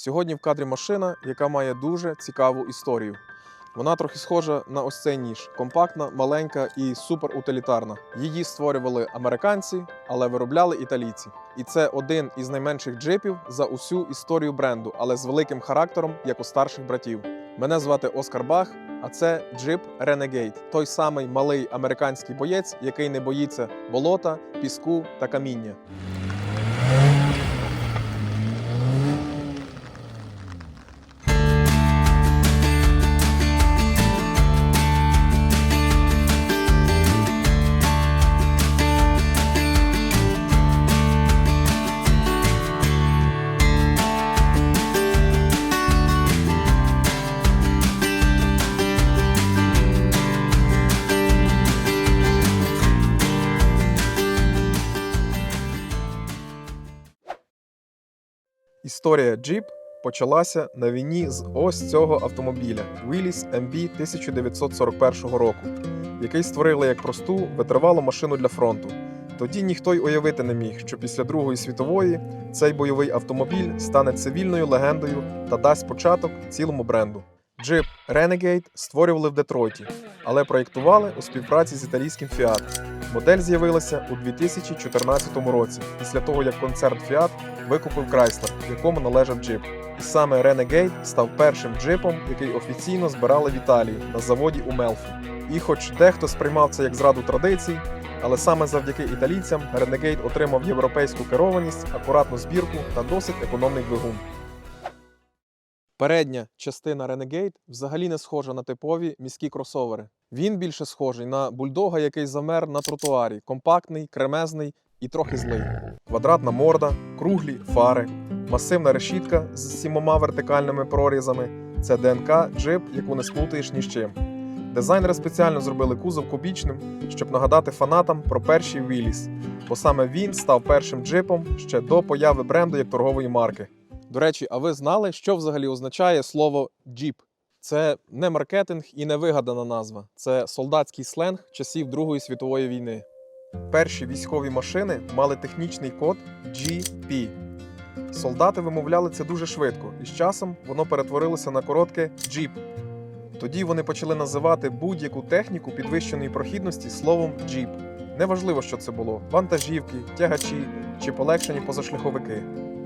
Сьогодні в кадрі машина, яка має дуже цікаву історію. Вона трохи схожа на ось цей ніж: компактна, маленька і суперутилітарна. Її створювали американці, але виробляли італійці. І це один із найменших джипів за усю історію бренду, але з великим характером, як у старших братів. Мене звати Оскар Бах, а це джип Renegade. той самий малий американський боєць, який не боїться болота, піску та каміння. Історія Jeep почалася на війні з ось цього автомобіля Willys MB 1941 року, який створили як просту витривалу машину для фронту. Тоді ніхто й уявити не міг, що після Другої світової цей бойовий автомобіль стане цивільною легендою та дасть початок цілому бренду. Джип Renegade створювали в Детройті, але проєктували у співпраці з італійським Fiat. Модель з'явилася у 2014 році, після того як концерн Fiat викупив Chrysler, якому належав джип. І саме Renegade став першим джипом, який офіційно збирали в Італії на заводі у Мелфі. І хоч дехто сприймав це як зраду традицій, але саме завдяки італійцям Renegade отримав європейську керованість, акуратну збірку та досить економний двигун. Передня частина Renegade взагалі не схожа на типові міські кросовери. Він більше схожий на бульдога, який замер на тротуарі, компактний, кремезний і трохи злий. Квадратна морда, круглі фари, масивна решітка з сімома вертикальними прорізами. Це ДНК джип, яку не сплутаєш ні з чим. Дизайнери спеціально зробили кузов кубічним, щоб нагадати фанатам про перший Willys, бо саме він став першим джипом ще до появи бренду як торгової марки. До речі, а ви знали, що взагалі означає слово джіп? Це не маркетинг і не вигадана назва. Це солдатський сленг часів Другої світової війни. Перші військові машини мали технічний код GP. Солдати вимовляли це дуже швидко, і з часом воно перетворилося на коротке Jeep. Тоді вони почали називати будь-яку техніку підвищеної прохідності словом Jeep. Неважливо, що це було: вантажівки, тягачі чи полегшені позашляховики.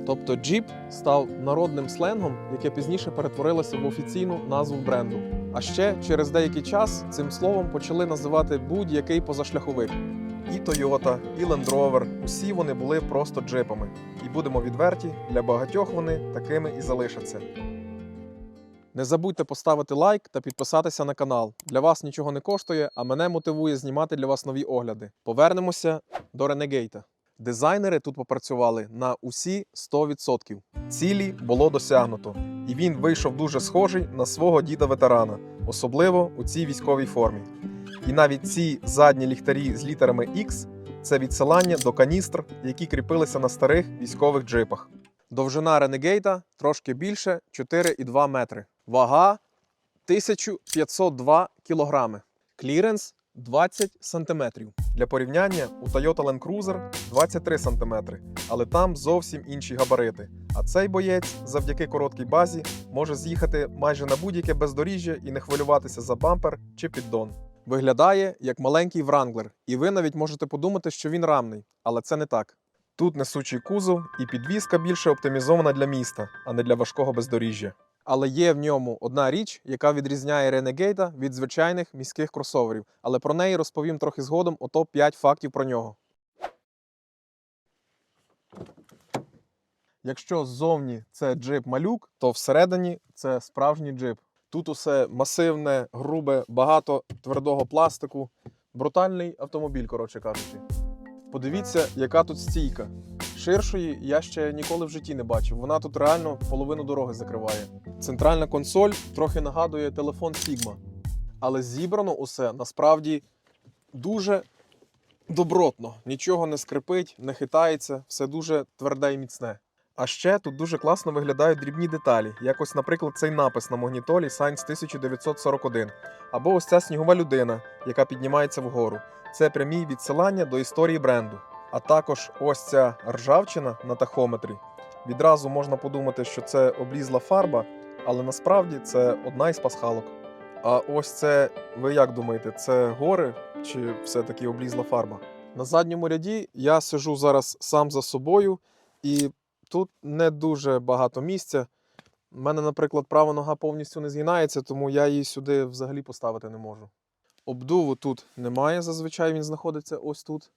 Тобто джіп став народним сленгом, яке пізніше перетворилося в офіційну назву бренду. А ще через деякий час цим словом почали називати будь-який позашляховик. І Toyota, і Land Rover – усі вони були просто джипами. І будемо відверті, для багатьох вони такими і залишаться. Не забудьте поставити лайк та підписатися на канал. Для вас нічого не коштує, а мене мотивує знімати для вас нові огляди. Повернемося до Ренегейта. Дизайнери тут попрацювали на усі 100%. Цілі було досягнуто, і він вийшов дуже схожий на свого діда-ветерана, особливо у цій військовій формі. І навіть ці задні ліхтарі з літерами X це відсилання до каністр, які кріпилися на старих військових джипах. Довжина Ренегейта трошки більше 4,2 метри. Вага 1502 кілограми. Кліренс 20 сантиметрів. Для порівняння у Toyota Land Cruiser 23 сантиметри, але там зовсім інші габарити. А цей боєць завдяки короткій базі може з'їхати майже на будь-яке бездоріжжя і не хвилюватися за бампер чи піддон. Виглядає як маленький Wrangler, і ви навіть можете подумати, що він рамний, але це не так. Тут несучий кузов і підвізка більше оптимізована для міста, а не для важкого бездоріжжя. Але є в ньому одна річ, яка відрізняє Renegade від звичайних міських кросоверів. Але про неї розповім трохи згодом у топ-5 фактів про нього. Якщо ззовні це джип малюк, то всередині це справжній джип. Тут усе масивне, грубе, багато твердого пластику. Брутальний автомобіль, коротше кажучи. Подивіться, яка тут стійка. Ширшої я ще ніколи в житті не бачив. Вона тут реально половину дороги закриває. Центральна консоль трохи нагадує телефон Sigma. Але зібрано усе насправді дуже добротно. Нічого не скрипить, не хитається, все дуже тверде і міцне. А ще тут дуже класно виглядають дрібні деталі, як ось, наприклад, цей напис на магнітолі Science 1941, або ось ця снігова людина, яка піднімається вгору. Це прямі відсилання до історії бренду. А також ось ця ржавчина на тахометрі. відразу можна подумати, що це облізла фарба, але насправді це одна із пасхалок. А ось це, ви як думаєте, це гори чи все-таки облізла фарба? На задньому ряді я сижу зараз сам за собою, і тут не дуже багато місця. У мене, наприклад, права нога повністю не згинається, тому я її сюди взагалі поставити не можу. Обдуву тут немає, зазвичай він знаходиться ось тут.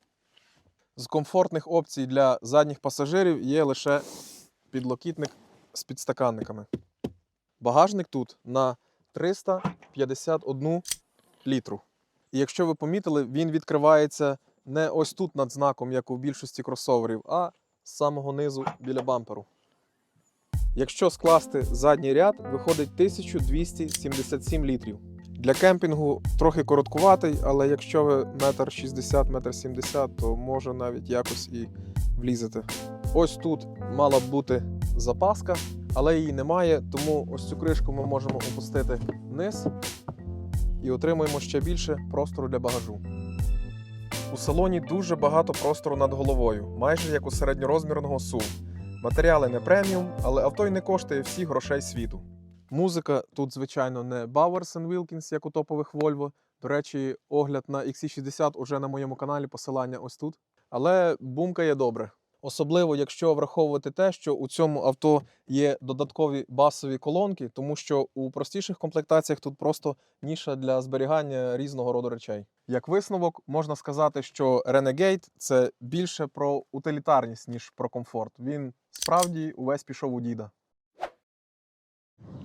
З комфортних опцій для задніх пасажирів є лише підлокітник з підстаканниками. Багажник тут на 351 літру. І якщо ви помітили, він відкривається не ось тут над знаком, як у більшості кросоверів, а з самого низу біля бамперу. Якщо скласти задній ряд, виходить 1277 літрів. Для кемпінгу трохи короткуватий, але якщо ви метр 60, метр 70, то може навіть якось і влізете. Ось тут мала б бути запаска, але її немає, тому ось цю кришку ми можемо опустити вниз і отримуємо ще більше простору для багажу. У салоні дуже багато простору над головою, майже як у середньорозмірного SUV. Матеріали не преміум, але авто й не коштує всіх грошей світу. Музика тут, звичайно, не Bowers Wilkins, як у топових Volvo. До речі, огляд на XC60 уже на моєму каналі, посилання ось тут. Але бумкає добре. Особливо, якщо враховувати те, що у цьому авто є додаткові басові колонки, тому що у простіших комплектаціях тут просто ніша для зберігання різного роду речей. Як висновок, можна сказати, що Renegade – це більше про утилітарність, ніж про комфорт. Він справді увесь пішов у діда.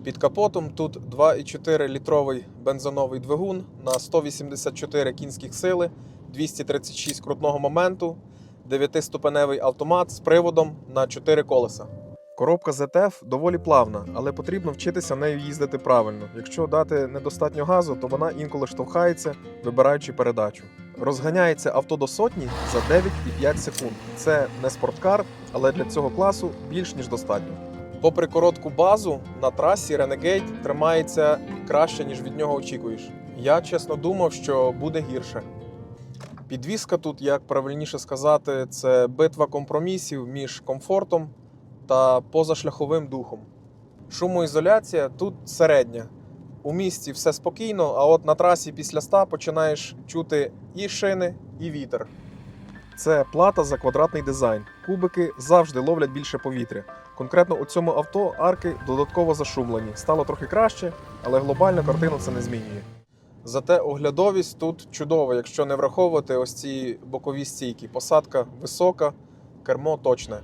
Під капотом тут 2,4 літровий бензиновий двигун на 184 кінських сили, 236 крутного моменту, 9-ступеневий автомат з приводом на 4 колеса. Коробка ZF доволі плавна, але потрібно вчитися нею їздити правильно. Якщо дати недостатньо газу, то вона інколи штовхається, вибираючи передачу. Розганяється авто до сотні за 9,5 секунд. Це не спорткар, але для цього класу більш ніж достатньо. Попри коротку базу, на трасі Renegade тримається краще, ніж від нього очікуєш. Я чесно думав, що буде гірше. Підвізка тут, як правильніше сказати, це битва компромісів між комфортом та позашляховим духом. Шумоізоляція тут середня. У місті все спокійно, а от на трасі після ста починаєш чути і шини, і вітер. Це плата за квадратний дизайн. Кубики завжди ловлять більше повітря. Конкретно у цьому авто арки додатково зашумлені. Стало трохи краще, але глобально картину це не змінює. Зате оглядовість тут чудова, якщо не враховувати ось ці бокові стійки. Посадка висока, кермо точне.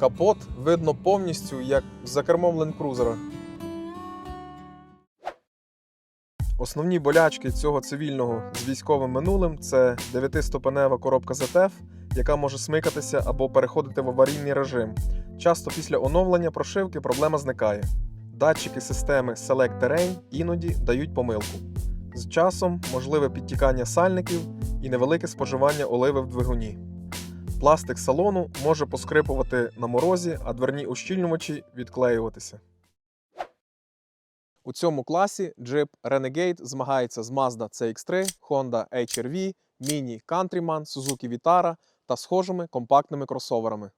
Капот видно повністю, як за кермом Cruiser. Основні болячки цього цивільного з військовим минулим це 9-ступенева коробка ZF, яка може смикатися або переходити в аварійний режим. Часто після оновлення прошивки проблема зникає. Датчики системи Select Terrain іноді дають помилку. З часом можливе підтікання сальників і невелике споживання оливи в двигуні. Пластик салону може поскрипувати на морозі, а дверні ущільнювачі відклеюватися. У цьому класі Jeep Renegade змагається з Mazda CX3, Honda HR-V, Mini Countryman, Suzuki Vitara та схожими компактними кросоверами.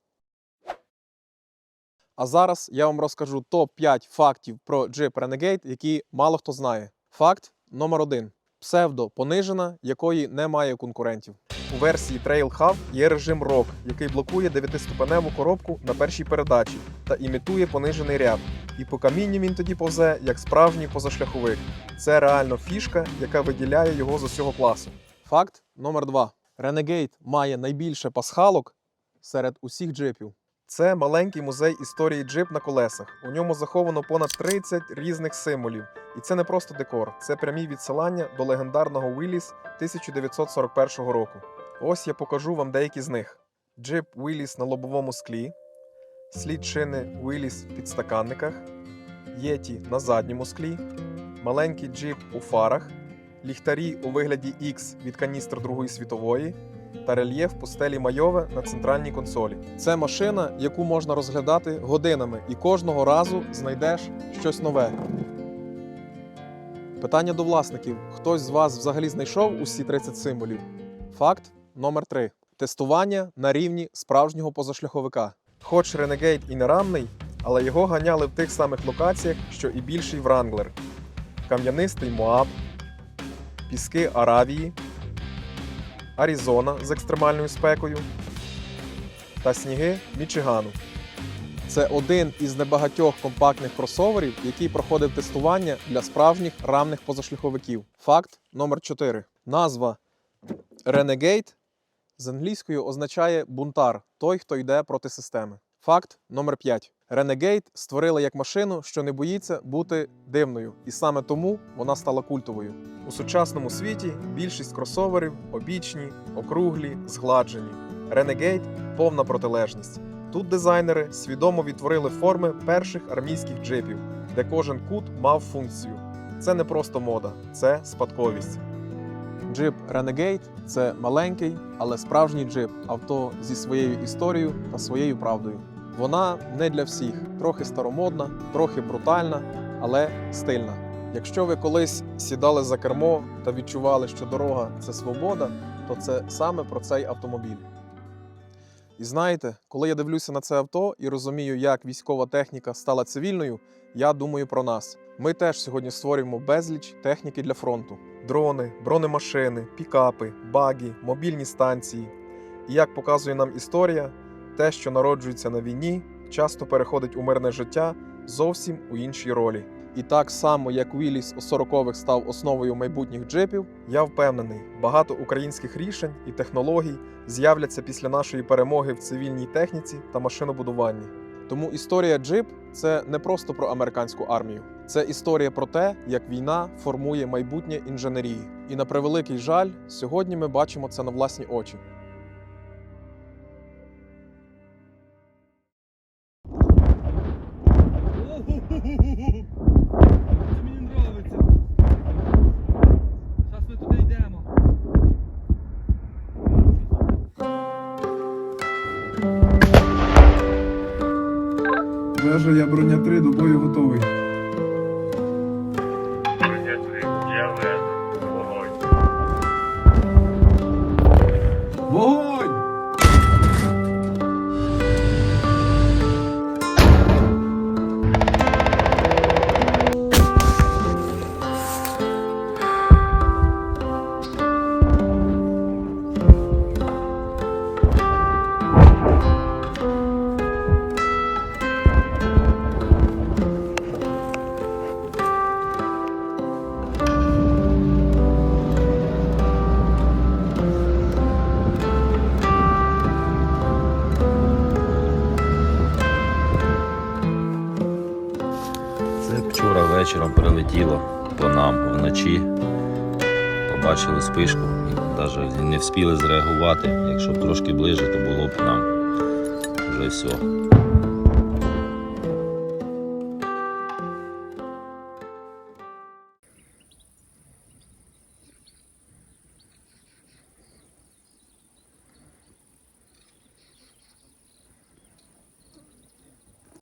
А зараз я вам розкажу топ-5 фактів про Jeep Renegade, які мало хто знає. Факт номер 1 псевдо понижена, якої немає конкурентів. У версії Trail Hub є режим ROC, який блокує 9-ступеневу коробку на першій передачі та імітує понижений ряд. І по камінню він тоді повзе як справжній позашляховик. Це реально фішка, яка виділяє його з усього класу. Факт номер 2 Renegade має найбільше пасхалок серед усіх джипів. Це маленький музей історії джип на колесах. У ньому заховано понад 30 різних символів. І це не просто декор, це прямі відсилання до легендарного Willys 1941 року. Ось я покажу вам деякі з них: джип Willys на лобовому склі, слід шини Willys в підстаканниках, Єті на задньому склі, маленький джип у фарах, ліхтарі у вигляді X від каністр Другої світової та рельєф пустелі Майове на центральній консолі. Це машина, яку можна розглядати годинами, і кожного разу знайдеш щось нове. Питання до власників: хтось з вас взагалі знайшов усі 30 символів? Факт номер 3 тестування на рівні справжнього позашляховика. Хоч Renegade і не рамний, але його ганяли в тих самих локаціях, що і більший Wrangler. Кам'янистий Моаб, піски Аравії, Аризона з екстремальною спекою та сніги Мічигану. Це один із небагатьох компактних кросоверів, який проходив тестування для справжніх рамних позашляховиків. Факт номер 4. Назва Renegade з англійською означає бунтар, той, хто йде проти системи. Факт номер 5. Renegade створили як машину, що не боїться бути дивною, і саме тому вона стала культовою. У сучасному світі більшість кросоверів обічні, округлі, згладжені. Renegade – повна протилежність. Тут дизайнери свідомо відтворили форми перших армійських джипів, де кожен кут мав функцію. Це не просто мода, це спадковість. Джип Renegade – це маленький, але справжній джип авто зі своєю історією та своєю правдою. Вона не для всіх, трохи старомодна, трохи брутальна, але стильна. Якщо ви колись сідали за кермо та відчували, що дорога це свобода, то це саме про цей автомобіль. І знаєте, коли я дивлюся на це авто і розумію, як військова техніка стала цивільною, я думаю про нас. Ми теж сьогодні створюємо безліч техніки для фронту: дрони, бронемашини, пікапи, баги, мобільні станції. І як показує нам історія, те, що народжується на війні, часто переходить у мирне життя зовсім у іншій ролі. І так само, як Віліс у 40-х став основою майбутніх джипів, я впевнений, багато українських рішень і технологій з'являться після нашої перемоги в цивільній техніці та машинобудуванні. Тому історія джип це не просто про американську армію, це історія про те, як війна формує майбутнє інженерії. І на превеликий жаль, сьогодні ми бачимо це на власні очі. Вежа я броня 3 до бою готовий. Побачили спишку навіть не встигли зреагувати. Якщо б трошки ближче, то було б нам вже все.